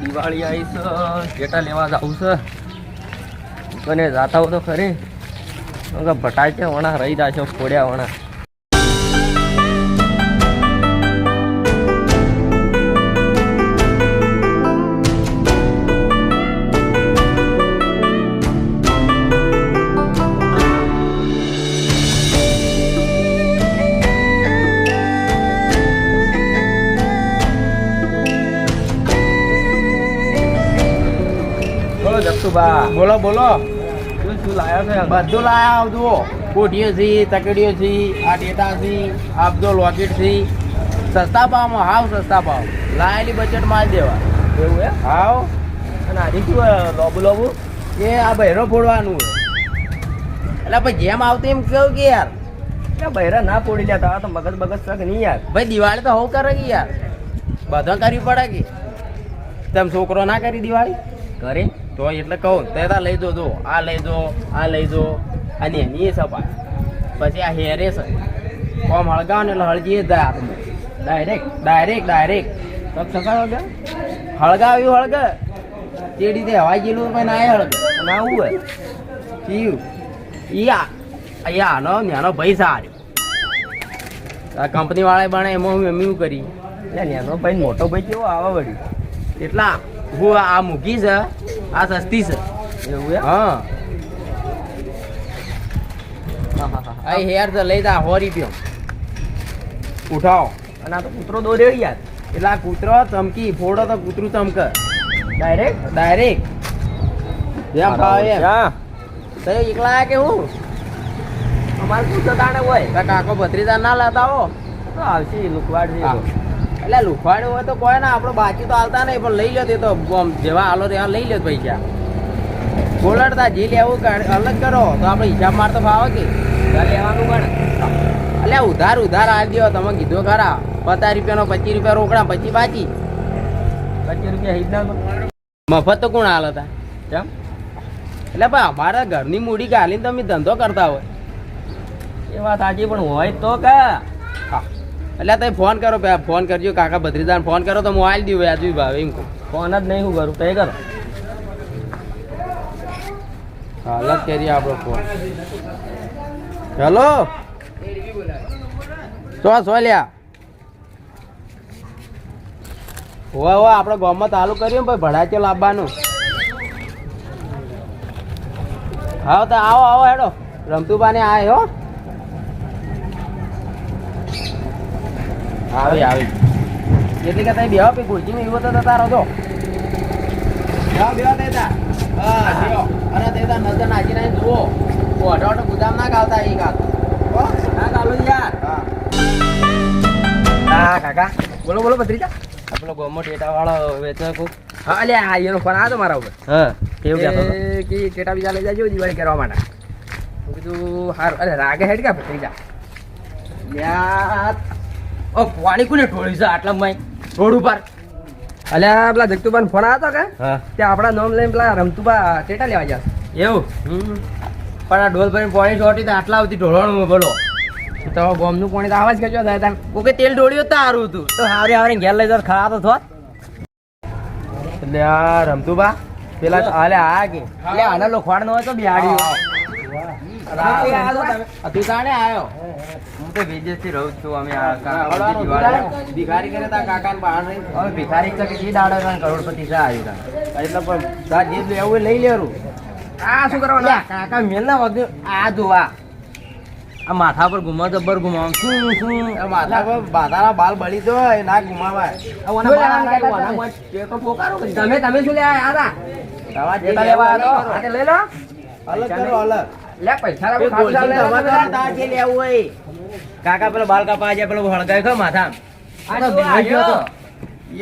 દિવાળી આવી છે. જેટા લેવા જવું છે. અને જાતા હો તો ખરી. ભટાય છે વણા રહી જાય છે, ફોડ્યા વણા. બોલો જગતુબા બોલો બોલો. શું શું લાયા છે? બધું લાયા આવજો કોઠીઓ છે તકડીઓ છે આ ડેટા છે આ બધો લોકેટ છે. સસ્તા ભાવમાં હાવ સસ્તા ભાવ. લાયેલી બજેટ માલ દેવા. એવું એમ? હાવ. અને આજે શું લોબુ લોબુ? એ આ બહેરો ફોડવાનું એટલે ભાઈ જેમ આવતું એમ કેવું કે યાર? એટલે બૈરા ના પોડી લેતા તો મગજ બગજ શક નહીં યાર. ભાઈ દિવાળી તો હોવ કરે કે યાર? બધા કરવી પડે કે? તેમ છોકરો ના કરી દિવાળી? કરે? તો એટલે કહું તે લઈ દો જો આ લઈ દો આ લઈ દો અને એની સપા પછી આ હેરે છે. કોમ હળગાવ ને એટલે હળજી જ જાય હાથમાં ડાયરેક્ટ ડાયરેક્ટ ડાયરેક્ટ તો સકાળો ગયા હળગાવ્યું હળગ. તે રીતે હવાઈ ગયેલું પણ ના હળગ. અને આવું હોય. ઈ આ અહીંયા આનો ન્યાનો ભાઈ સારો. આ કંપની વાળા બને એમાં હું એમ એવું કરી. એટલે નેનો ભાઈ, મોટો ભાઈ કેવો આવા વળી એટલા, હું આ મૂકી છે. આ સસ્તી છે. એવું હા. આ હેર તો લઈ જા હોરી પ્યો ઉઠાવો અને આ તો કૂતરો દોર્યો યાર. એટલે આ કૂતરો ચમકી ફોડો તો કૂતરું ચમકે. ડાયરેક્ટ ડાયરેક્ટ જેમ ફાવે એમ. હા તો એકલા કે હું? અમારે કૂતરો તાણે હોય? કાકો ભત્રીજા ના લેતા હો. તો આવશે લુકવાડ તો. એટલે લુફાડ્યું હોય તો કોઈ ના, આપણો બાકી તો હાલતા નહીં, પણ લઈ લો તે તો જેવા હાલો તેવા લઈ લો પૈસા. બોલડતા જે લેવું અલગ કરો, તો આપણે હિસાબ માર તો ફાવે કે? લેવાનું પણ. એટલે ઉધાર ઉધાર આવી દો તમે કીધો ખરા. પચાસ રૂપિયાનો પચીસ રૂપિયા રોકડા, પછી બાકી પચીસ રૂપિયા મફત તો કોણ હાલ હતા કેમ? એટલે ભાઈ અમારા ઘરની મૂડી ગાલીને તમે ધંધો કરતા હોય. એ વાત સાચી પણ હોય તો કા. એટલે તમે ફોન કરો ફોન કરજો. કાકા ભત્રીજાને ફોન કરો તો હું આલી દઉં આજુ ભાઈ એમ ફોન જ નહીં હું કરું તે કરો. હાલત કરીએ આપણો ફોન હેલો? સો સો લ્યા હોવા હોવા આપણે ગામમાં ચાલુ કર્યું ભાઈ ભડાચે લાવવાનું હા તો આવો આવો હેડો. રમતુબાને આય હો આવી આવી. એટલે કે તઈ બેહો પી ખુરશીમાં એવો તો તારો જો. બેહો બેહો હા બેહો. અને દેતા નજર નાખીને અહીં જુઓ. ઓઢો ઓઢો ગુદામ ના ગાવતા એ ગાત ના ગાલો યાર. હા. હા કાકા. બોલો બોલો ભત્રીજા. આપણો ગોમો ટેટા વાળો વેચે હા અલ્યા એનો ફોન આવ્યો મારા ઉપર. હા કેવું કહેતો હતો? કે ટેટા બીજા લઈ જાજો દિવાળી કરવા માટે. કીધું હારું. અરે રાગે હેડ કે ભત્રીજા. યાર ઓ પાણી કોને ઢોળી છે આટલા માં રોડ ઉપર. અલ્યા પેલા જગતુબાન ફોન આવ્યો કે હા. તે આપણા નામ લઈને પેલા રમતુબા ટેટા લેવા જશે એવું? પણ આ ઢોલ ભરીને પાણી ચોટી તો આટલા આવતી ઢોળવાનું બોલો. તો ગોમનું પાણી તો આવા જ કરજો દાદા કોકે તેલ ઢોળ્યું તો સારું હતું. તો હારે હારે ઘેર લઈ જતો ખરા તો થોત. એટલે આ રમતુબા પેલા અલ્યા હાલે આ કે? એટલે આના લોખવાડ નો હોય તો બિહાડી તું આવ્યો હું તો વિદેશથી રહું છું અમે આ આવડવાનું હતું તારે? ભિખારી કરે તા કાકાને બહાર રહી હવે ભિખારી છે કે દાડો કરોડપતિ છે આવી તા એટલે પણ તાર જે લેવું લઈ લેરું. આ શું કરવાનું? કાકા મેલ ના વગર આ જોવા. આ માથા પર ગુમા જબ્બર ગુમાવ શું શું? માથા પર માથાના બાલ બળી દો એ ના ગુમાવાય. તમે તમે શું લેવા આવ્યા હતા આવ્યા. લઈ લો. અલગ કરો અલગ. લે પૈસા રાખો ગોલજી ખાલી તમારે લેવા જે લેવું હોય. કાકા પેલો બાલ કાપા જાય પેલો હળગાય ખો માથા આ તો આ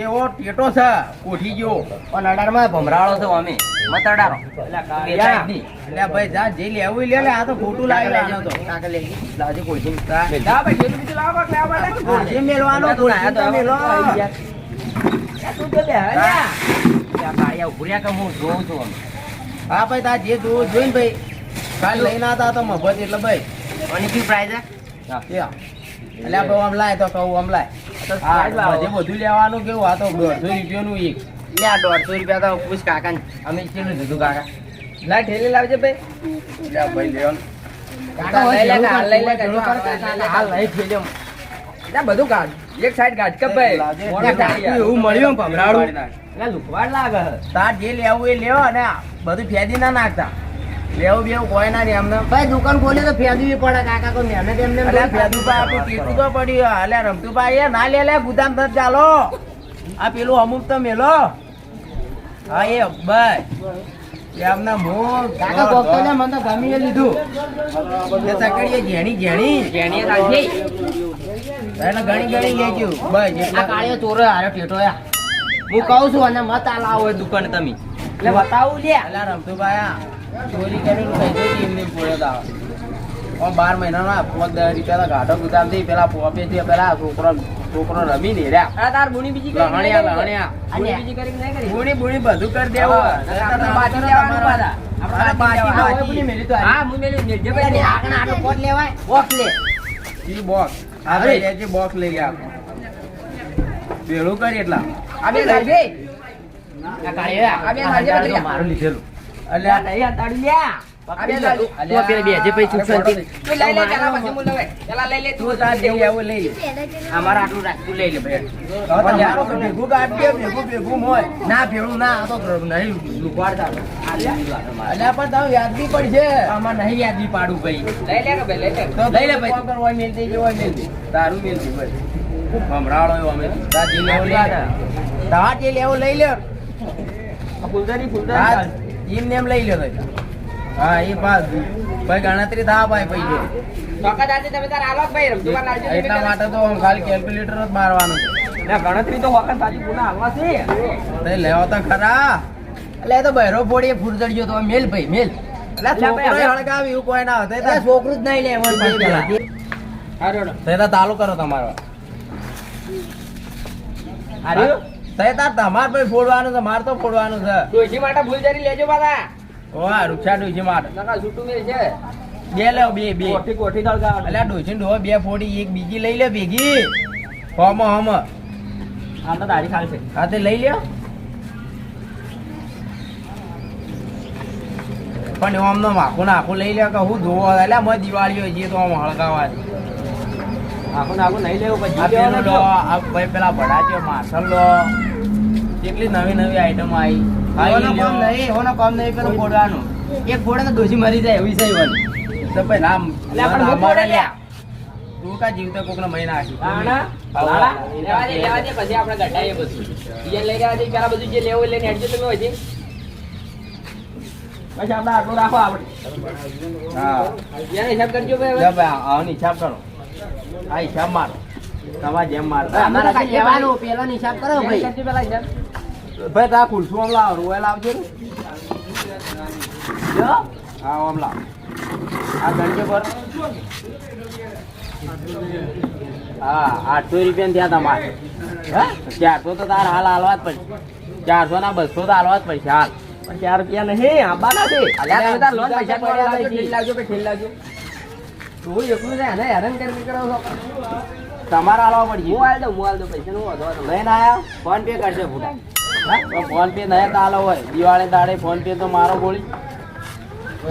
એવો ટેટો છે કોઠી ગયો. પણ અડારમાં ભમરાળો છે અમે. મતડારો. યા. એટલે ભાઈ જા જે લેવું લે લે આ તો ખોટું લાગે. આનો તો. કાકા લે લાજે કોલસી. જા જા ભાઈ જેટલું બીજું લાવો કે લાવો બાકી. ખોરશી મેલવાનો તો ખોરશી તો મેલો. તું તો બે હા. યા કાયા ઉભર્યા કે હું જોઉં છું અમે. હા ભાઈ તા જે જોવું જોઈને ભાઈ. કાલ લઈને આવતા તો મફત એટલે ભાઈ. અને કી છે? યા. એટલે આપણે આમ લાય તો કહું આમ લાય. હા જે બધું લેવાનું કેવું? આ તો દોઢસો રૂપિયાનું એક. લે આ દોઢસો રૂપિયા તો પૂછ કાકા અમે કેટલું દીધું કાકા? લાય ઠેલી લાવજે ભાઈ. લે ભાઈ લેવો કાકા લઈ લે લઈ લે હાલ લઈ. બધું કાઢ. એક સાઈડ કાઢ. કે ભાઈ. એવું મળ્યું ને ભમરાડું. લે લુકવાડ લાગે તાર જે લેવું એ લેવો અને બધું ફેદી ના નાખતા. લેવું બેવું કોઈ ના નહીં એમને ભાઈ દુકાન ખોલી તો ફેદવી પડે કાકા કોઈ મહેનત એમને એમ અલ્યા થોડી આપણું ટેકું તો પડ્યું અલ્યા રમતુભાઈ એ ના લે લે ગુદામ તરફ ચાલો. આ પેલું અમુક તો મેલો. હા એ ભાઈ એ આમના મોં કાકા લે, મને તો ગમી લીધું. એ સકડીએ ઝેણી રાખી. એટલે ઘણી ઘણી ગયું. ભાઈ આ જેટલા કાળિયો ચોરો હારે ટેટો યા. હું કહું છું અને મત આલા હોય દુકાન તમે. એટલે બતાવું લે. અલા રમતુભાઈ ચોરી કરેલું થઈ જાય એમને પોળે દાવ બાર મહિનાના પાંચ રૂપિયા ગાઢો ગુદામથી પેલા પોપે થી પેલા છોકરો છોકરો રમી ને રહ્યા. આ તાર બુણી બીજી કરી લહણિયા લહણિયા. બીજી કરી નહીં કરી. બુણી બુણી બધું કરી દેવો. આપણે બાકી લેવાનું પાછા. અરે બાકી બાકી બુની મેલી તો. હા હું મેલી મેલજે ભાઈ ભાઈ આકણા આટલો કોટ લેવાય. બોક્સ લે. ઈ બોક્સ. આ અરે. જે બોક્સ લઈ ગયા ભેળું કરી એટલા. આ બે લાવજે આ કાળિયો આ. બે લાવજે મારું લીધેલું. એટલે આ નહીં આ તાળી લે. આ બે લાવજે. તું પેલી બે જે પૈ શાંતિ તું લઈ. લે પેલા પછી હું લઉં. પેલા લઈ લે તું તું તાર જઈ આવું લઈ લે. અમારે આટલું રાખ તું લઈ લે ભાઈ. તો ભેગું કાઢી દે, ભેગું ભેગું હોય. ના ભેળું ના આ તો નહીં અલ્યા પણ તારું યાદવી પડશે. આમાં નહીં યાદી પાડું ભાઈ. લઈ લે કે ભાઈ લઈ લે. લઈ લે ભાઈ. કોણ કરવા મેલ દેજે, હોય મેલ તારું મેલ દે, બસ. ભમરાળો અમે. તો. લેવું લે. તાર લેવું લઈ લે. ફૂલદારી ફૂલદારી હા, એમને લઈ લે હા એ પાસ. ભાઈ ગણતરી થા ભાઈ પૈસે એટલા માટે તો ખાલી કેલ્ક્યુલેટર જ મારવાનું. ગણતરી તો વખત સાચી પુના હાલવા છે. તે લેવો ખરા. એટલે બહેરો ફોડીએ મેલ ભાઈ મેલ. છોકરું જ નહીં લેવાનું બે પેલા. પેલા. તે તો ચાલુ કરો તમારો. હાર્યું? તે તાર તમાર પર ફોડવાનું છે માર તો ફોડવાનું છે. ડોશી માટે જરી લેજો પાછા. વાહ રૂક્ષા ડોશી માટે. નકા છૂટું મેલ છે. બે લે બે બે. કોઠી કોઠી દળગાવ અલ્યા ડોશી ડો બે ફોડી એક બીજી લઈ લે ભેગી. હમ હમ. આ તો દાઢી ખાલ છે. હા તે લઈ લ્યો પણ એમ નો માખું નાખું લઈ લ્યો કે હું ધોવો એટલે મેં દિવાળી હોય જે તો આમ હળગાવા દે. આખું નહીં લેવું પછી લો આ ભાઈ પેલા ભડાચ્યો માસલ લો કેટલી નવી નવી આઈટમ આવી એનો કામ નહીં એનો કામ નહીં પેલો ફોડવાનું એક ફોડે તો ડોશી મરી જાય એવી છે ઈવન. તો ભાઈ નામ એટલે લ્યા. તું કા જીવતો કોક ને મહિના આખી તાણા? લેવા દે, લેવા દે, પછી આપણે ગઢાઈએ બધું. બીજાને લઈ ગયા છે પેલા બધું જે લેવું લઈને હેડજો તમે હોયથી. પછી આપણે આટલું રાખો આપણે. હા જેનો હિસાબ કરજો ભાઈ હવે. ભાઈ હિસાબ કરો આ હિસાબ માર. તમારે જેમ માર અમે તો લેવાનું પેલો હિસાબ કરો ભાઈ. પેલા હિસાબ. ભાઈ તા ખુલસું આમ લાવ રોયલ આવજો ને. જો. હા આમ લાવ. આ ગંજે પર. હા આઠસો રૂપિયા ત્યાં તમારે. હા? ચારસો તો તાર હાલ હાલવા જ પડશે. ચારસો ના બસો તો હાલવા જ પડશે હાલ. પણ ચાર રૂપિયા નહીં, આંબાના છે. અલ્યા તમે તાર લોન પૈસા પડ્યા લાવજો, લાવજો. તું એકલું છે, એને હેરાન કરી કરો છો. તમારે હાલવા પડશે હું આલ દઉં, હું આલ દઉં, પૈસાનું વાંધો નહીં. લઈને આયા? ફોન પે કરશે ફૂટા. તો ફોન પે નહીં તો હાલો હોય. દિવાળી દાડે ફોન પે તો મારો બોલી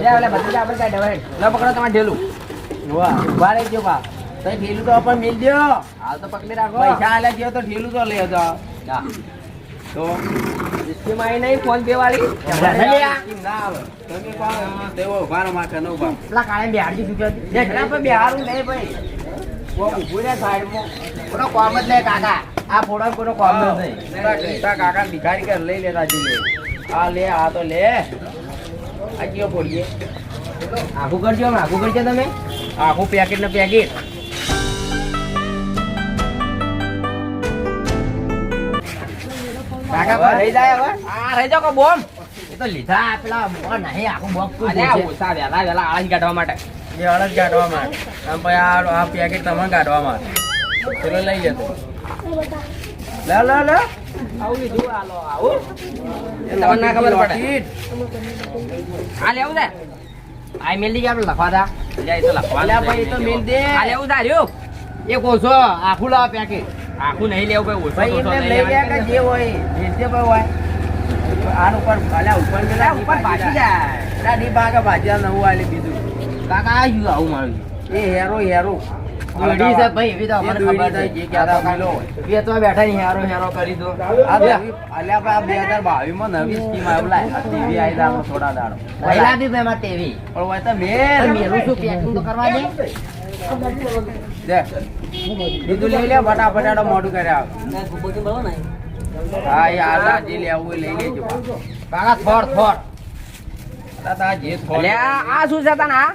લે, ઓલા ભત્રીજા આપણે કાઢે, હવે. લો, પકડો તમારે ઢેલું. વાહ. રહેજો બા. તો ઠેલું તો પણ મિલ દો હાલ તો પકડી રાખો. પૈસા આલે ગયો તો ઢેલું તો લે તો હા. તો આવી નહીં ફોન પે વાળી ના આવે. તમે પણ તેવો ઊભા રહો માથે ન ઊભા પેલા કાળે બેહાડજી શું કહે? પર બિહારું નહીં ભાઈ. ઊભું રે સાઈડમાં. કોનો કોમ જ નહીં કાકા. આ ફોડો કોનો કોમ જ નહીં. કાકા ભિખારી કર લઈ લેતા જઈએ આ લે આ તો લે. આ કયો પડીએ આખું કરજો આખું કરજો તમે. આખું પેકેટ ને પેકેટ. કાકા? રહી જાય હવે? આ રહી કો બોમ. એ તો લીધા પેલા મોં નહીં આખું બોક્સ તું અલ્યા, જોજે. ઓછા વહેલા વહેલા આળસ કાઢવા માટે. એ અડદ કાઢવા માટે. આમ પછી આ આ પેકેટ તમે કાઢવા માટે. ચલો લઈ લેતો લે લે લે. આવું લીધું હાલો આવું. તમને ના ખબર પડે? આ લેવું છે? આ મેલી ગયા આપણે લખવા દા. અલ્યા, તો લખવાનું અલ્યા ભાઈ, તો મેલ દે. આ લેવું છે, હાર્યું? એક ઓછો આખું લાવો પેકેટ આખું નહીં લેવું ભાઈ ઓછો ભાઈ એમને લઈ ગયા કે જે હોય vegetable હોય. આનું ઉપર અલ્યા ઉપર પેલા ઉપર ભાગી જાય. ના ડી ભાગે ભાજી નવું આલે બીજું. કાકા આ યુ આવું મારું? એ હેરો હેરો. દોડી એવી તો અમને ખબર તો જે કહેતા મિલો બેઠા હેરો હેરો કરી દો. આ નવી અલ્યા ભાઈ આ 2022 માં નવી સ્કીમ આવી લાય. ટીવી આવી જાય થોડા દાડો. દે. બીજું લઈ લે મોઢું કર્યા હા લેવું લઈ લેજો. કાકા થોડ થોડ જે થોડું- આ શું છે તને આ?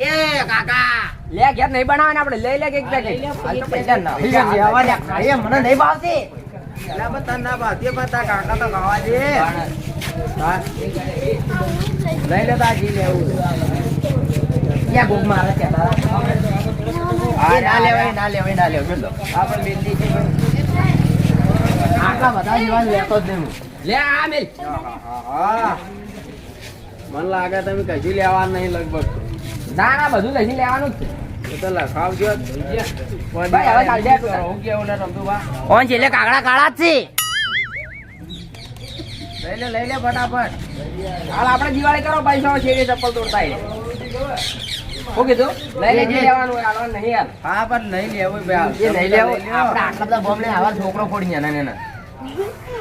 એ કાકા. લે ઘેર નહીં બનાવવાના આપણે લઈ લે એક પેકેટ. પૈસા ના હોય. લેવા લે. અરે, મને નહીં ભાવતી. અલ્યા પણ ના ભાવતી પણ કાકા તો ખાવા દે લઈ લે તાર લેવું ક્યાં ગોગ મારે છે તારા? ના લેવાય ના લેવાય ના લેવાય. બોલો. આ પણ બેટી છે આટલા બધા જીવન લેતો જ નહીં લે આ મેલ. મને લાગે તમે કશું લેવા નહીં લગભગ. ના ના બધું લઈને લેવાનું જ છે. તો લખાવજો. હું? કોણ છે કાગડા કાળા જ છે. લઈ લે લઈ લે ફટાફટ. હાલ આપણે દિવાળી કરો પૈસા છે ચપ્પલ તોડતા શું કીધું લઈ લેજે. લેવાનું હોય નહીં હાલ. હા પણ નહીં લેવું ભાઈ એ નહીં લેવું. આપણે આટલા બધા બોમ્બ આવા છોકરો ફોડી ને નાના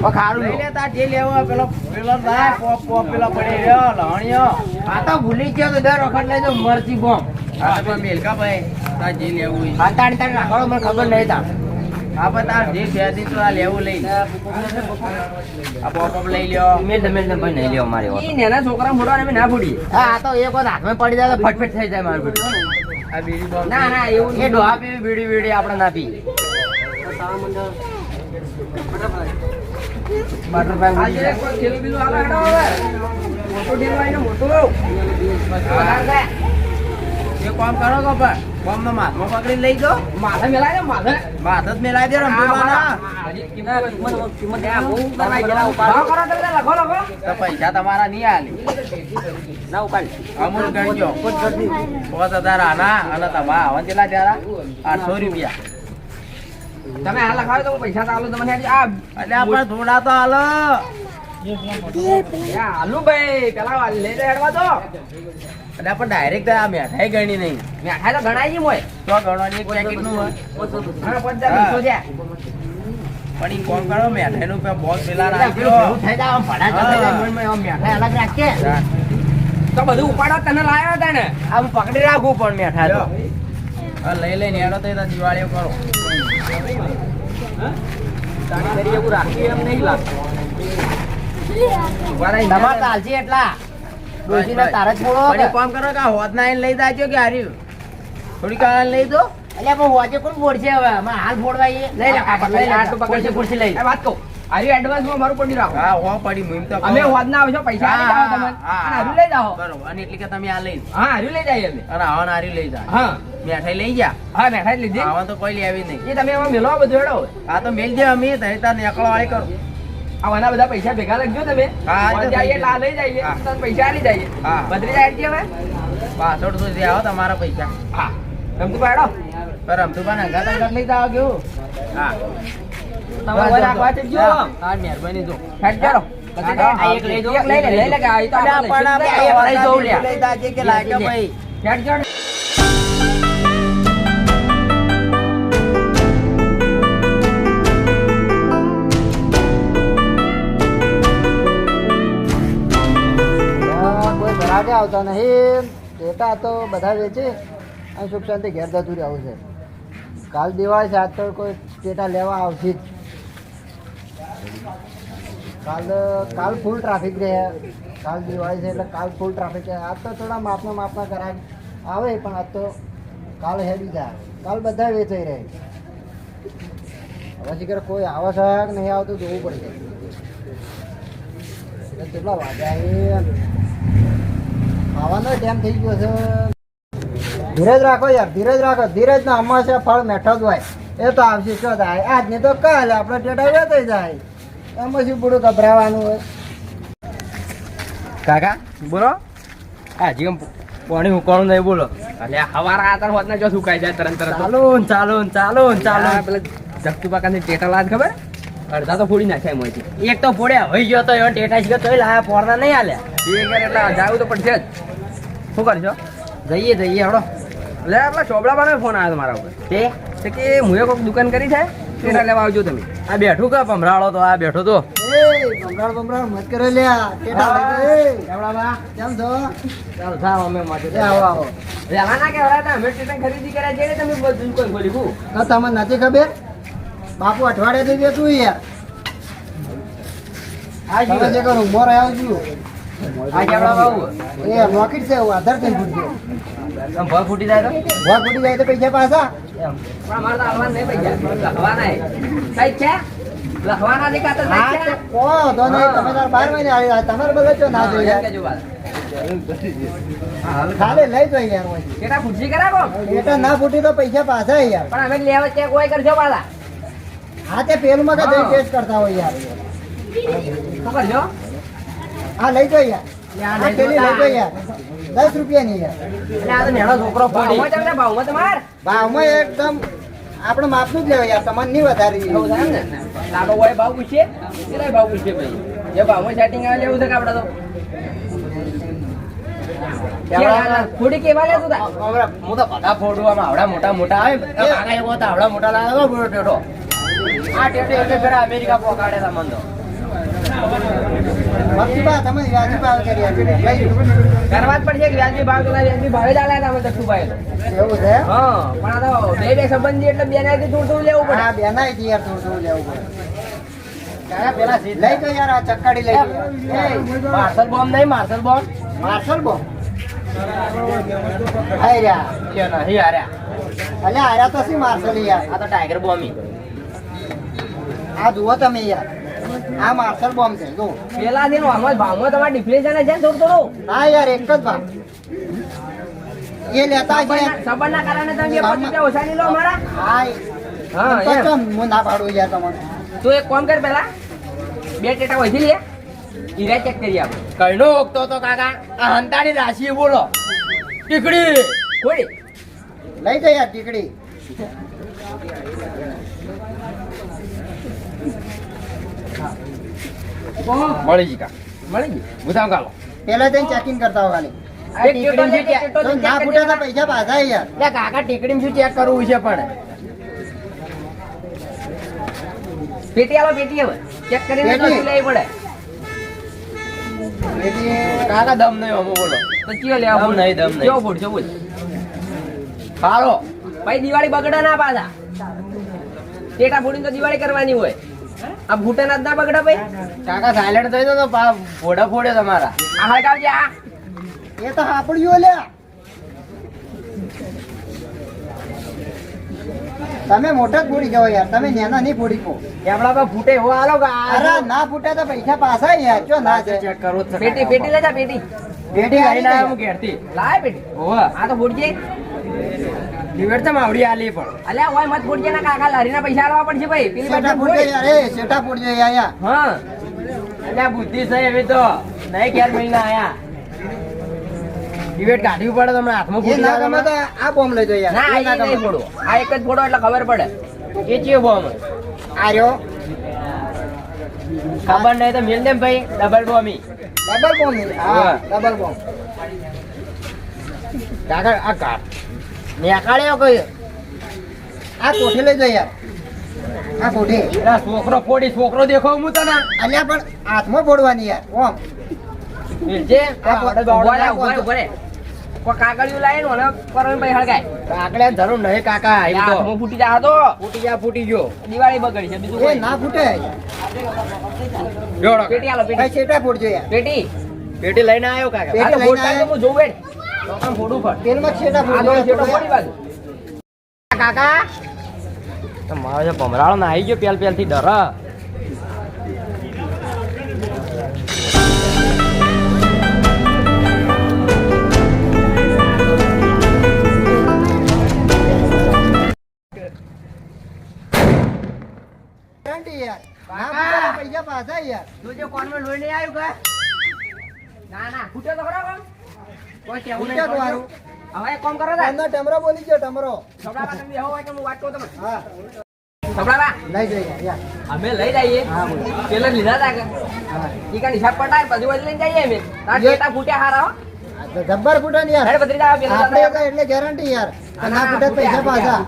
ઓ ખારું લઈ લેતા જે લેવો પેલો પેલો લાય પોપ પોપ પેલો પડી રહ્યો લણ્યો. આ તો ભૂલી ગયો તો દર વખત લેજો મરચી બોમ્બ. હા તો મેલકા ભાઈ તાર જે લેવું હોય. હા તાણ તાણ રાખો મને ખબર નહીં તા હા પણ તાર જે તો આ લેવું લઈ. લે. આ લઈ લ્યો. ભાઈ નહીં લેવો મારે નાના છોકરા મોડવા અમે ના ફોડીએ હા આ તો એક વાર હાથમાં પડી જાય તો ફટફટ થઈ જાય મારું બધું. ના ના એવું એ ડોહા પીવી બીડી બીડી આપણે ના પી બટર પાક આજે કોઈ થેલું બીજું આલે હેડો હવે. મોટું ઢેલું આઈને મોટું. એ કામ કરો કે ભાઈ? બોમ્બ નો માથમાં પકડી લઈ ગયો માથે મેલાય ને માથે? માથ જ મેલાઈ દે તો પૈસા તમારા નહીં આલી. ના ઉપાડ. અમૂલ ગણજો. પાંચ હજાર આના અને તમારા આવન કેટલા ત્યારે આઠસો રૂપિયા. તમે આ લખાવો તો પૈસા તો આલું તમને. આ એટલે આપણે થોડા તો આલુ. ભાઈ પેલા. લઈ જાય હેડવા દો. ડાયરેક્ટ આ મેઠાઈ ગણી નહીં. મેઠાઈ તો ગણાય મોય તો ગણવાની પેકેટનું હોય. હા પંચાર વીસો છે. પણ ઈ કોણ કરો? મેઠાઈ નું બોસ પેલા પેલું થઈ જાય આમ જાય મેઠાઈ અલગ રાખીએ. તો બધું ઉપાડો તને લાવ્યો હતા ને આમ પકડી રાખવું પણ મેઠાઈ તો. લઈ લઈને હેડો તો દિવાળીઓ કરો. તારી એવું રાખી એમ નહીં લાગતું. તમારે ચાલશે એટલા. ડોશીને તારે જ બોલો પણ એક કામ કરો કે આ ના લઈ જાજો કે હાર્યું થોડી કાળ લઈ દો. એટલે પણ હોજે કોણ ફોડશે હવે? અમારે હાલ ફોડવા એ લઈ લે કાકા લઈ લે પકડશે ખુરશી લઈ વાત કહું. આર્યું એડવાન્સમાં મારું પડી રાખો. હા હો પડી મુહિમ તો અમે હોદ ના આવશો પૈસા હા, આપી તમે અને હાર્યું લઈ જાઓ. બરોબર. અને એટલે કે તમે આ લઈ હા લઈ જાય અમે. લઈ જા હા. મેઠાઈ લઈ જા હા મેઠાઈ લીધી. આવા તો કોઈ લેવી નહીં. એ તમે એમાં મેલો બધું હેડો આ તો મેલ દે અમે તઈ તાર નેકળો વાળી કરો. આવાના બધા પૈસા ભેગા લખજો તમે. જઈએ એટલે લઈ જઈએ પૈસા આલી જઈએ હા. જાય છે હવે? પાછળ સુધી આવો તમારા પૈસા. હા. રમતું પાડો. રમતું પણ અંગાત અંગાત લઈ જાઓ કેવું હા? તમારે રાખવા છે જો હા. મહેરબાની જો. હેડ કરો. તો એક લઈ દો લઈ લે લઈ લે કે આ તો આપણે લઈશું જ નહીં, આ એક લઈ જવું લ્યા. લઈ જાજે કે લાગે ભાઈ. હેડ ચડ. આવતા નહીં. રહેતા તો બધા વેચે અને સુખ શાંતિ ઘેર જતું રહેવું છે. કાલ દિવાળી છે, આજ તો કોઈ ટેટા લેવા આવશે જ. કાલ કાલ ફૂલ ટ્રાફિક રહે. કાલ દિવાળી છે એટલે કાલ ફૂલ ટ્રાફિક રહે. આજ તો થોડા માપના માપના કરા આવે પણ આજ તો કાલ હેડી જાય. કાલ બધા વેચાઈ રહે. હવે શીખર કોઈ આવે છે નહીં આવતું, જોવું પડશે કેટલા વાગ્યા એ ખાવાનો ટાઈમ થઈ ગયો છે. ધીરજ રાખો યાર ધીરજ રાખો. ધીરજ ના હંમેશા ફળ મેઠો જ હોય. એ તો આવશે શું થાય? આજની તો કાલે આપણે ટેટા વેચાઈ જાય. એમાં શું પૂરું ગભરાવાનું હોય? કાકા બોલો. હા જીમ પાણી ઉકાળું નહીં બોલો. અલ્યા હવારા આતર હોત ને જો સુકાઈ જાય તરત તરત ચાલો ચાલો ચાલો ચાલો પેલા જગતુ પાકાની ટેટા લાદ ખબર? અડધા તો ફોડી નાખ્યા એમાંથી એક તો ફોડ્યા હોય ગયો તો એવો ટેટા ગયો તોય લાયા ફોડના નહીં આલ્યા. એ કરે એટલે જાવું તો પડશે જ. શું કરશો? જઈએ જઈએ હડો એટલે આપણા ચોબડા પાસે ફોન આવ્યો મારા ઉપર તે કે મુએ કોઈક દુકાન કરી છે? ટેટા લેવા આવજો તમે. આ બેઠું કા ભમરાળો તો? આ બેઠો તો. ભમરાળ ભમરાળ મત કરો લ્યા. દો, કેમ છો? ચાલ થાવ અમે માટે આવો આવો. લેવા ના અમે ટેટા ખરીદી કર્યા છે તમે બધું કોઈ બોલી હું? તમને નથી ખબર બાપુ અઠવાડિયાથી બેઠું યાર. આ જે કરો ઉમર આવજો. આ બાબુ એ રોકેટ છે આધાર થઈ ફૂટજો આમ ફૂટી જાય તો? ભોગ ફૂટી જાય તો પૈસા પાછા. અમારે તો હાલવા નહીં પૈસા. લખવાના સાહેબ છે? લખવાના દેખાતા સાહેબ છે? કો તો નહીં તમે તાર બાર મહિને આવી તમારે બધા ના જોઈએ. ખાલી લઈ યાર કેટલા ખુરશી કરાવો. ટેટા ના ફૂટી તો પૈસા પાછા યાર. પણ અમે લેવા ચેક હોય કરજો પાછા. હા તે પેલું માં હા. ટેસ્ટ કરતા હોય યાર ખબર કરજો હા લઈ જો યાર આ લઈ પેલી લઈ જો યાર દસ રૂપિયા ની યાર છોકરો ભાવમાં એકદમ આપણે માપનું જ લેવા યાર સમાન નહીં વધારી લાડો હોય ભાવ પૂછીએ ભાવ પૂછીએ ભાઈ જે ભાવમાં સેટિંગ આવે લેવું છે કે આપણે તો? થોડી કેવા તા હું તો બધા ફોડું આમ આવડા મોટા મોટા આવે આવડા મોટા પૂરો ટેટો આ ટેટો એટલે ફેર અમેરિકા પોકાડે તા તો ભક્તિભા તમે વ્યાજી ભાવ કરી યાર લઈ લો. કરવા જ પડશે કે વ્યાજબી ભાવ તો વ્યાજબી ભાવે જ આલ્યા તા અમે દક્ષુભાઈ એવું છે? હા પણ આ તો બે બે સંબંધી એટલે થોડું થોડું લેવું પડે. યાર થોડું થોડું લેવું પડે. કાકા પેલા સીધ. લઈ જો યાર આ ચક્કાડી લઈ માર્શલ બોમ્બ નહીં માર્શલ બોમ્બ. માર્શલ નહીં હાર્યા. અલ્યા આર્યા તો શું માર્શલ યાર? આ તો ટાઈગર બોમ્બી. આ જુઓ તમે યાર. આ માર્શલ બોમ્બ છે જો પેલા દિન આમાં ભાવમાં તમારે ડિફ્લેશન છે ને થોડું થોડું? હા યાર એક જ ભાવ. એ લેતા છે સબરના કારણે તમે પાંચ રૂપિયા ઓછા લો મારા હા હા તો કેમ હું ના પાડું યાર તમને. તું એક કામ કર પેલા. બે ટેટા વધી લે. હીરા ચેક કરી આપ. કઈનો ઓગતો તો કાકા? આ હંતાની રાશિ બોલો. ટીકડી. થોડી લઈ જો યાર ટીકડી. મળી જી કા? મળી ગઈ? બુધામ કાલો પેલા જઈને ચેકિંગ કરતા હો ખાલી. ના ફૂટે પૈસા પાછા યાર લે કાકા ટીકડી શું ચેક કરવું છે પણ? પેટી આલો પેટી હવે. ચેક કરીને? લેવી પડે? કાકા દમ નહીં અમો બોલો. તો કયો લેવા દમ નહીં, દમ નહીં. કેવો ફૂટશે બોલ. હાલો. ભાઈ દિવાળી બગડા ના પાછા. પેટા ફોડીને તો દિવાળી કરવાની હોય. આ ભૂટે ના જ ના બગડા ભાઈ. કાકા સાયલેન્ટ થઈ જાઓ પા ફોડા ફોડે તમારા. આ હળગાવજે આ એ તો હાપડ્યું લે તમે મોટા જ ફોડી જાઓ યાર તમે નેના નહીં ફોડી કો એમડા પર ફૂટે હો આલો કે અરે ના ફૂટે તો પૈસા પાછા યાર જો ના છે ચેક કરો પેટી પેટી લેજા પેટી. પેટી આઈ ના હું ઘેરથી. લાય પેટી. ઓવા. આ તો ફૂટજે ડિવેટ તો માવડી આલી પણ. અલ્યા ઓય મત ફૂટજે ના કાકા લારીના પૈસા આલવા પડશે ભાઈ. પેલી બેટા બાજુ ફૂટજો ફોડ. યાર એ ફૂટજો યાર યાર હા. અલ્યા બુદ્ધિ છે એવી તો. નહીં ક્યાર મહિના આયા. ડિવેટ કાઢવી પડે તમને હાથમાં એ ના ગમે તો આ બોમ્બ લઈ જો યાર. ના આ ના નહીં ફોડો. આ એક જ ફોડો એટલે ખબર પડે. એ ચિયો બોમ્બ. આર્યો. ખબર નહીં તો મિલ દેમ ભાઈ. ડબલ બોમી ડબલ બોમ્બ હા. ડબલ બોમ્બ કાકા આ કા નેકાળ્યો કઈ આ કોઠી લઈ જાય યાર. આ કોઠી? એલા છોકરો ફોડી છોકરો દેખો હું તને. અલ્યા પણ હાથમાં ફોડવાની યાર ઓમ. મિલજે ઊભા ઊભા ઊભા કાગળિયું લાવીને મને પરવીને પછી હળગાય. કાકડે જરૂર નહીં કાકા એમ તો. હાથમાં ફૂટી જા તો. ફૂટી જા ફૂટી ગયો. દિવાળી બગડી છે બીજું કોઈ. ના ફૂટે. જોડો. પેટી આલો પેટી યાર. પેટી. પેટી લઈને આવ્યો કાકા. પેટી લઈને ફોડતા હું જોઉં. તો ફોડું પણ. તેલમાં છેટો ફોડી બાજુ. કાકા તો જે ભમરાળો ના આવી ગયો પેલ પેલથી ડર પૈસા પાછા યાર તું જે કોનમાં લોહી નહીં આવ્યું કે? ના ના ફૂટ્યો તો ખરો? કોઈ કહેવું નહીં, ઉઠ્યા હવે એક કામ કરો ને. એમનો ટમરો બોલી ગયો ટમરો. સબળાબા તમે બેહો હોય તો હું વાત કહું તમને. હા. લઈ જઈએ અમે લઈ જઈએ. પેલા લીધા હતા કે? હા. હિસાબ પટાય પછી લઈને જઈએ અમે. તારા. ટેટા ફૂટ્યા હારા હો. જબ્બર ફૂટે ને યાર. આપણે એટલે ગેરંટી યાર. ના ફૂટે પૈસા પાછા.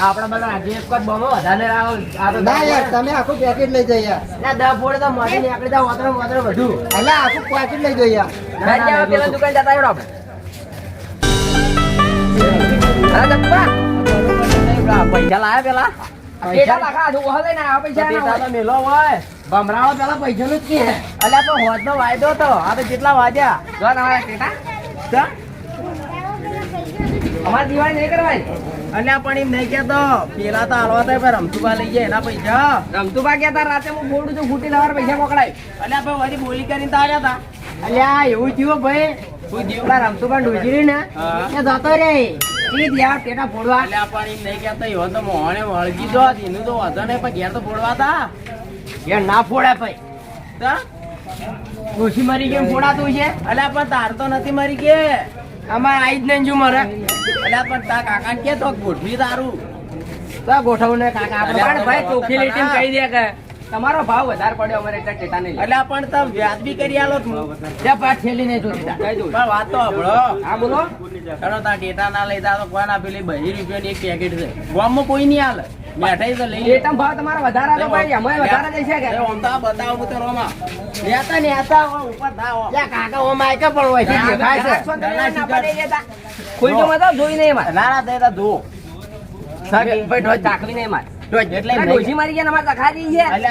હો બધા આજે એક બોમો વધારે ના યાર તમે આખું પેકેટ લઈ જઈએ યાર. ના દસ ફોડે તો મોઢે નીકળી જાવ વાતરો વાતરો બધું એટલે આખું પેકેટ લઈ જઈએ યાર. પેલા દુકાન જતા હેડો આપણે. પૈસા લાયા પેલા? ટેટા લાખા, હજુ ઓહો લઈને આવ્યા, પૈસા પૈસા તો મેલો હોય. ભમરાળો પેલા પૈસા નું જ કે. અલ્યા તો હોજ નો વાયદો તો. આ તો કેટલા વાગ્યા? જો તમારા ટેટા. અમારે દિવાળી નહીં કરવાની. અલ્યા પણ એમ નહીં કેતો પેલા તો હાલવા થાય પણ રમતુબા લઈ ગયા એના પૈસા. રમતુભા કેતા રાતે હું ફોડું છું ફૂટી લેવા પૈસા મોકલાય અલ્યા ભાઈ વળી બોલી કરીને તો આવ્યા હતા. અલ્યા એવું થયું ભાઈ. હું જીવડા રમતું બા ને એ જતો રે ઈ યાર ટેટા ફોડવા અલ્યા પણ એમ નહીં કેતો એવો તો મોહણે વળગી જો એનું તો વાંધો નહીં પણ ઘેર તો ફોડવા હતા. યાર ના ફોડે ભાઈ. તો? ડોશી મરી ગઈ ફોડાતું છે? અલ્યા પણ તાર તો નથી મરી કે. અમારે આઈ જ નહીં જો મરે. અલ્યા પણ તા કાકા કે તો ગોઠવી તારું. તો ગોઠવું ને કાકા. આપણે ભાઈ કહી દે કે તમારો ભાવ વધારે પડ્યો અમારે એટલે ટેટા નહીં એટલે પણ તમે વ્યાજબી કરી આલો તું ત્યાં પાછ ઠેલી નહીં જોતી તા. પણ વાત તો આપણો હા બોલો. ચલો તા ડેટા ના લેતા તો કોના પેલી બહી રૂપિયાની એક પેકેટ છે. ગામમાં કોઈ નહીં હાલે. મેઠાઈ તો લઈ લે. ટેટા ભાવ તમારો વધારે હતો ભાઈ. અમે વધારે જઈશે કે. એ ઓમ તો આ બતાવો તો રોમા. લેતા ને આતા હો, ઉપર થા હો. યા કાકા ઓ માયકા પણ હોય છે. દેખાય છે. કોઈ તો મતલબ જોઈ નહીં મારે ના ના તે તો જુઓ. ભાઈ ઢોજ ચાકવી નહીં મારે એટલે આ મારી ગયા અમારે છે. એટલે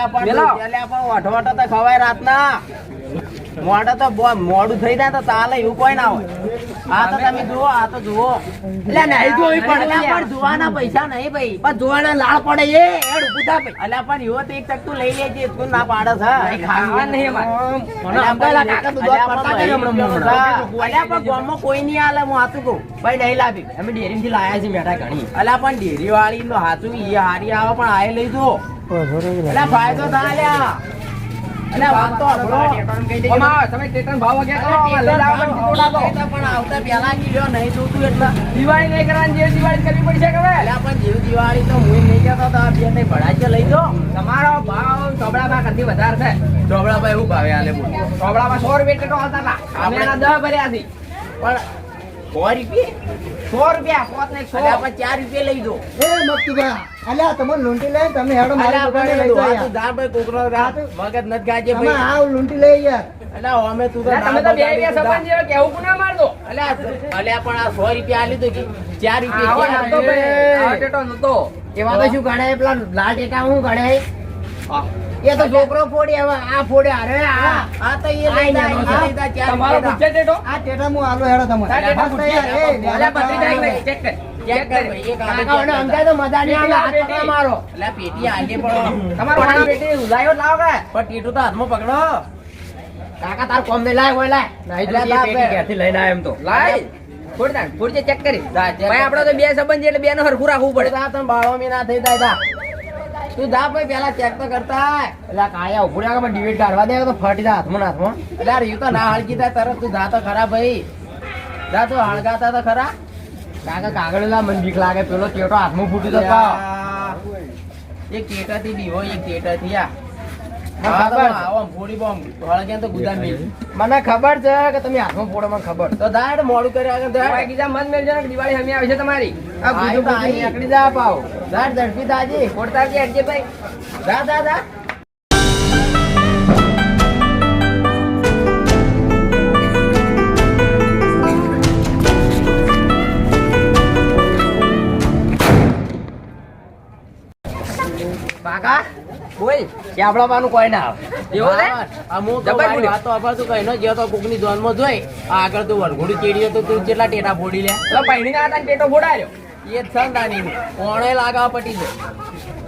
પણ ઓઠો ઓઠો તો ખવાય રાતના. મોઢે તો મોડું થઈ જાય તો તાલે એવું કોઈ ના હોય. આ તો તમે જુઓ આ તો જુઓ. એટલે નહીં જોવી પડે પણ જોવાના પૈસા નહીં ભાઈ. પણ જોવાના લાળ પડે એ એડ ઊભું ભાઈ. એટલે પણ એવો તો એક ટકતું લઈ લેજે તું ના પાડે છે. ખાવા નહીં અમારે. તો કોઈ નહીં આલે હું હાથું કહું. ભાઈ નહીં લાવી. અમે ડેરીમાંથી લાયા છે મેઠા ઘણી. એટલે પણ ડેરી વાળી નો હાથું એ હારી આવે પણ આય લઈ જો એટલે ફાયદો થાય અલ્યા વાત તો આપણો ઓમાં તમે ટેટન ભાવ વગેરે કરો, લઈ લાવો ટીટોડા તો પણ આવતા પહેલા કીધો નહીં જોતું એટલે. દિવાળી નહીં કરવાની જે દિવાળી કરવી પડશે કે હવે? અલ્યા પણ જેવું દિવાળી તો હું નહીં કહેતો તો આ બે ત્રણ ભડાકે લઈ દો તમારો ભાવ ચોબડામાં કરતી વધારે છે. ચોબડાભાઈ હું ભાવે આલે બોલ. ચોબડામાં સો રૂપિયા ટેટો હાલતા હતા. અમે એના દહ ભર્યા હતી પણ સો રૂપિયા? સો રૂપિયા પોત ને સો. અલ્યા ચાર રૂપિયા લઈ દો. એ મક્તુભા અલ્યા તમે લૂંટી લઈ તમે હેડો મારી દુકાને લઈ જાઓ આ યાર. તું જા ભાઈ કોકરો રાત મગજ નથી ગાજે તમે ભાઈ. આવ લૂંટી લઈ યાર. અલ્યા અમે તું તો તમે તો બે બે તું જેવો કેવું કોને માર દો? અલ્યા અલ્યા પણ આ સો રૂપિયા આલી તો કે ચાર આવો રૂપિયા નતો ભાઈ, આવો ટેટો નતો. એવા તો શું ગણાય પેલા લાલ ટેટા હું ગણાય હા. એ તો છોકરો ફોડે હવે આ ફોડે અરે આ આ તો એ લઈ જા, આ લઈ જા, ચાર તમારો પૂછે ટેટો? આ ટેટા હું આલો હેડો તમારે અલ્યા બત્રીસ તારીખ ચેક કર. ચેક કર. ભાઈ, એક હાથે કાકા ઓને ચેક કર. સમજાય તો મજા નહીં આવે. હાથ પેટી. મારો અલ્યા પેટી આગે પડો. તમારો વાળા પેટી ઉલાયો લાવો કે? પણ ટીટુ તો હાથમાં પકડો. કાકા તાર કોમ નહીં લાય હોય લાય. નહીં તો એ પેટી ક્યાંથી લઈને આવ્યો એમ તો? લાય. ફોડ દે ફોડ ચેક કરી. ભાઈ આપણો તો બે સંબંધ એટલે બે નો હરખું રાખવું પડે. તું જા તને બાળોમી ના થઈ જાય. તું જા ભાઈ પેલા ચેક તો કરતા એટલે કાયા ઉભું રહ્યા મને ડિવેટ કાઢવા દે તો ફાટી હાથમાં હાથમાં. એટલે રહ્યું તો ના હળગી થાય તરત તું જા તો ખરા ભાઈ. જા તું હળગાતા તો ખરા. કાકા કાગળ મન બીક લાગે પેલો ટેટો હાથમાં ફૂટી તો એક ટેટાથી બીવો એક ટેટાથી આ. મને ખબર છે કે તમે હાથમાં ફોડો મને ખબર તો દાડ મોડું કરે આગળ દાડ કીધા મન મેળજો ને દિવાળી હમી આવી છે તમારી. આ ગુજુ ગુજુ. નીકળી જા પાવ. દાડ ઝડપી દાજી ફોડતા આવજે અડજે ભાઈ? દા દા દા કાકા બોલ ચાપડાવાનું કોઈ ના આવે. એવું ને? અમુક જબર મારી બોલ્યો. વાતો અભા કઈ ન જ્યો તો કોકની ધ્યાનમાં જોઈ આ આગળ તું વરઘોડી ચેડીયો તો તું કેટલા ટેટા ફોડી લે? એટલે પૈણી ના હતા પેટો ફોડાયો. એ જ સંતાની કોણે લાગાવ પટી છે?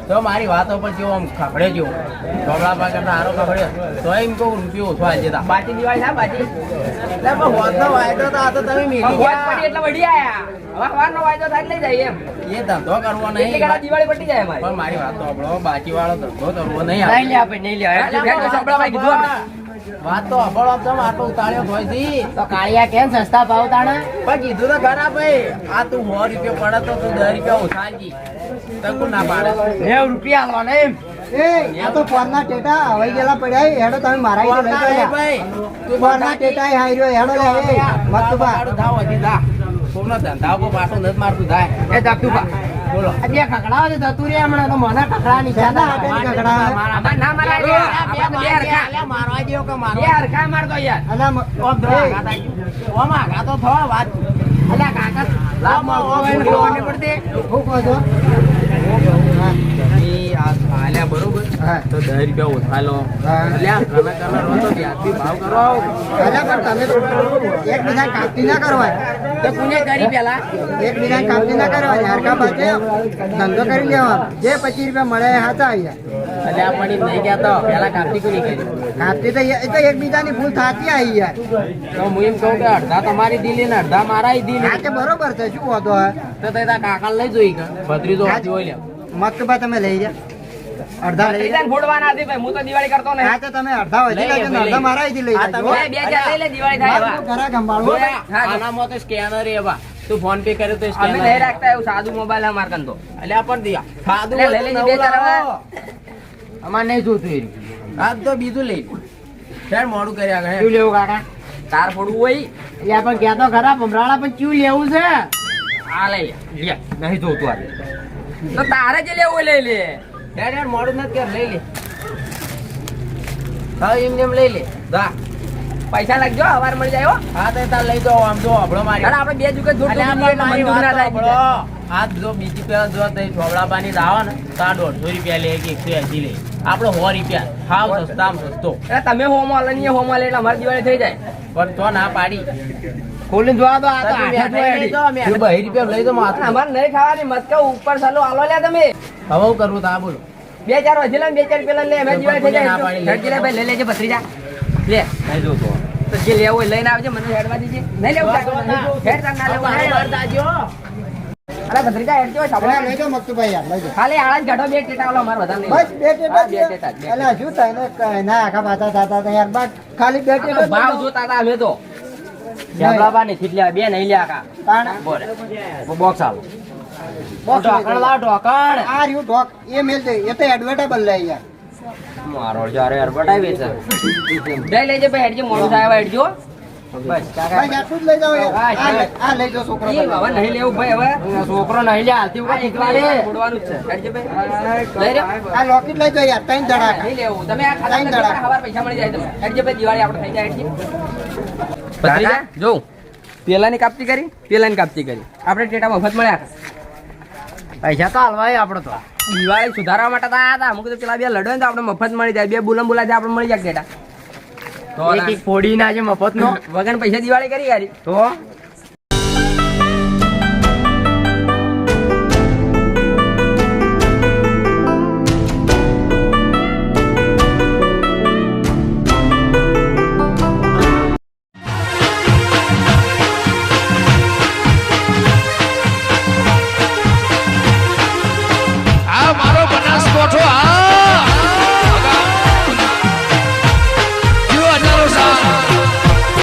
તો મારી વાતો પર જેવો આમ ખબડે જેવો. કમળા પા કરતા હારો ખખડ્યો. તો એમ કહું રૂપિયો ઓછો આજે તા બાજી દિવાળી ના બાજી એટલે પણ હોતનો વાયદો તો આ તો તમે મેલી ગયા. એટલે વળી આયા. હવે હવારનો વાયદો થાય લઈ જાય એમ. એ ધંધો કરવો નહીં. દિવાળી પટી જાય અમારી. પણ મારી વાત તો આપણો બાકી વાળો ધંધો કરવો નહીં નહીં લે આપણે નહીં લે એટલે સંભળાવાય કીધું આપણે. વાત તો અભળ આમ આટલો ઉતાળ્યો હોય છી તો કાળિયા કેમ સસ્તા ભાવ તાણે પણ કીધું તો ખરા ભાઈ આ તું સો રૂપિયા પડે તો તું દસ રૂપિયા ઓછા જી તકુ ના પાડે નેવ રૂપિયા આલવાના એમ એ આ તો પોરના ટેટા હવાઈ ગયેલા પડ્યા હેડો તમે મારા કોણ લઈ ના ભાઈ તું ટેટા એ હાઈ હેડો લે એ મસ્તુભા ધાવ હજી ધા કોમનો ધંધા ઉપર પાછો નથી મારતું થાય એ દબદુભા બોલો આ બે ખકડાઓ છે રે હમણાં તો મને ખકડા ની ના મારા રે. આપણે તો બે હરખા. અલ્યા મારવા જેવો કે યાર મ- ઓમ. ઓમ આઘાત તો થો વાત અલ્યા કાકા લાવ પડતી કહો છો આ આલ્યા બરોબર? તો દસ રૂપિયા ઓછા લો અલ્યા કને કને રહો તો વ્યાજબી ભાવ કરો. અલ્યા પણ તમે તો એકબીજા કાપી ના કરવાય તો કોને કરી પેલા? એકબીજા કાપી ના કરવાય હરખા પાસે ધંધો કરી લેવાનો જે પચીસ રૂપિયા મળે અહીંયા અલ્યા પણ ઈ નહીં ગયા તો પેલા કાપતી કોની કરી? કાપતી તો એ તો એકબીજાની ભૂલ થાતી આવી યાર તો હું એમ કહું કે અડધા તમારી દિલી ને અડધા મારા દિલી હા તે બરોબર છે. શું હોતો હે તો તે કાકા લઈ જોઈ કે. ભત્રીજો જોઈ લે મસ્તભા તમે લઈ રહ્યા અડધા લઈ ત્રીજાને ફોડવાના હતી ભાઈ હું તો દિવાળી કરતો રહ્યા હા તો તમે અડધા હોય લેજો ને અડધા મારા અહીંથી લઈ આ તમે- બે હજાર લઈ લે દિવાળી થાય એવા. ઘરે સંભાળવું તો- આનામાં તો સ્કેનર એ તું ફોન પે કર્યો તો અમે નહીં રાખતા એવું સાદું મોબાઈલ અમાર કન તો અલ્યા પણ દિયા. સાદું લઈ તો લેજે બે ચાર અમાર નહીં જોતું આ તો બીજું લઈ મોડું કર્યા શું લેવું કાકા? તાર ફોડવું હોય. એટલે પણ કહેતો ખરા ભમરાળા પણ ક્યુ લેવું છે? આ લઈ લે. લે, નહીં જોતું આજે. તો તારે જે લેવું લઈ લે. યાર યાર મોડું નથી કર લઈ લે. હા એમ એમ લઈ લે. દા પૈસા લાગજો હવાર મળી જાય હા. તો તાર લઈ જાઓ આમ જો હબળો મારી અરે આપણે બે જુગે જોડ એટલે પણ મારી મન દુખના વાત થાય સાંભળો. આ જો બીજી પેલા જો તઈ ઢોબળાબાની દાવો ને તા દોઢસો રૂપિયા લે કે એકસો એસી લે. આપણો સો રૂપિયા. હાવ સસ્તામાં સસ્તો તમે હોમ લે ને હોમો લે એટલે અમારી દિવાળી થઈ જાય. પણ તો ના પાડી. ખોલીને જોવા દો આ તો આઠે લઈ મેં બહી રૂપિયા લઈ જાઓ માથું. અમારે નહીં ખાવાની મત ઉપર સાલો આલો લે તમે. હવે હું કરવું તા બોલો. બે ચાર વધી લે બે ચાર પેલા લે અમે દિવાળી થઈ જાય. લે. ભાઈ લઈ લેજે ભત્રીજા. લે. નહીં જો તો જે લેવો હોય લઈને આવજે મને હેડવા દીજે. નહીં લેવું? હેડ તાર ના લેવું ના દાજો. અરે ભત્રીજા હેડજો અરે સાંભળો. લઈ જાઓ મસ્તુભાઈ યાર લઈ જાઓ. ખાલી આળા જ બે ટેટા ઓલો અમારે વધારે નહીં. બસ બે ટેટા બે ટેટા જ, શું થાય ને? ના આખા પાછા થતા યાર બસ ખાલી બે ટેટા ભાવ જોતા હતા અમે તો. જબલાબા ની થીટલા બે નહીં લ્યા કા. તાણ. બોલે. બોક્સ આલો. બોક્સ ઢોકણ લાવ ઢોકણ. આ રહ્યું ઢોક. એ મેલ દે. એ તો એડવર્ટાઇબલ લે યાર મારો જ્યારે યાર બટાવી છે? લઈ લેજે ભાઈ હેડજો મોડું થાય હેડજો. લઈ લઈ- લઈ છોકરો નહીં લે હાલતી છે. લઈ લઈ તમે પૈસા મળી જાય ભાઈ દિવાળી આપણે થઈ જાય હેડજી. ભત્રીજા જો પેલાની કાપતી કરી પેલાની કાપતી કરી. આપણે ટેટા મફત મળ્યા પૈસા તો હાલવાય આપણે તો. દિવાળી સુધારવા માટે તો આયા હતા. અમુક તો પેલા બે લડો ને તો આપણે મફત મળી જાય. બે બુલમ બુલા જાય આપણે મળી જાય ટેટા. તો ફોડી ના. છે મફત નો વગર પૈસા દિવાળી કરી ગાડી તો?